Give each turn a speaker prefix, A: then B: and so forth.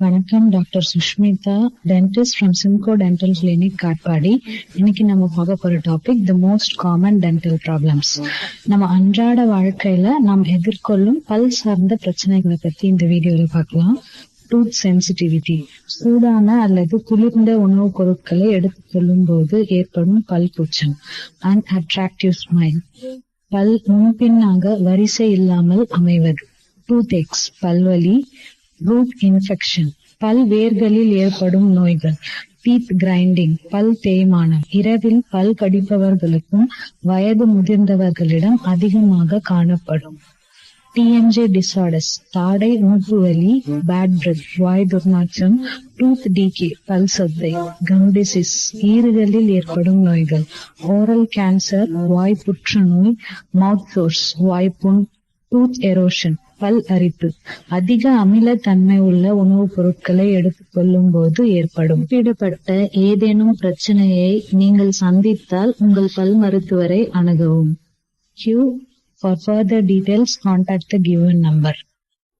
A: வணக்கம் doctor Sushmita. Dentist from Simco dental clinic Katpadi. இன்னைக்கு நம்ம பார்க்க போற topic the most common dental problems நம்ம அன்றாட வாழ்க்கையில நாம் எதிர்கொள்ளும் பல் சார்ந்த பிரச்சனைகளை பத்தி இந்த வீடியோல பார்க்கலாம். டூத் சென்சிட்டிவிட்டி சூடான அல்லது குளிர்ந்த உணவுப் பொருட்களை எடுத்துக்கொள்ளும் போது ஏற்படும் பல் கூச்சம் அண்ட் அட்ராக்டிவ் ஸ்மைல் பல் முன்பின்னாக வரிசை இல்லாமல் அமைவது. டூத் எக்ஸ் பல்வலி ரூட் இன்ஃபெக்ஷன் பல் வேர்களில் ஏற்படும் நோய்கள். டீத் கிரைண்டிங் பல் தேய்மானம். இரவில் பல் கடிப்பவர்களுக்கும் வயது முதிர்ந்தவர்களிடம் அதிகமாக காணப்படும். டிஎம்ஜே டிசார்டர்ஸ் தாடை மூட்டுவலி வலி பேட் பிரெத் வாய் துர்நாற்றம் டூத் டிகே பல் சொத்தை கம் ஈறுகளில் ஏற்படும் நோய்கள். ஓரல் கேன்சர் வாய் புற்றுநோய் மவுத் சோர்ஸ் வாய்ப்புண் டூத் எரோஷன் பல் அரிப்பு. அதிக அமிலத்தன்மை உள்ள உணவுப் பொருட்களை எடுத்துக்கொள்ளும் போது ஏற்படும். குறிப்பிடப்பட்ட ஏதேனும் பிரச்சனையை நீங்கள் சந்தித்தால் உங்கள் பல் மருத்துவரை அணுகவும். Queue for further details contact the given number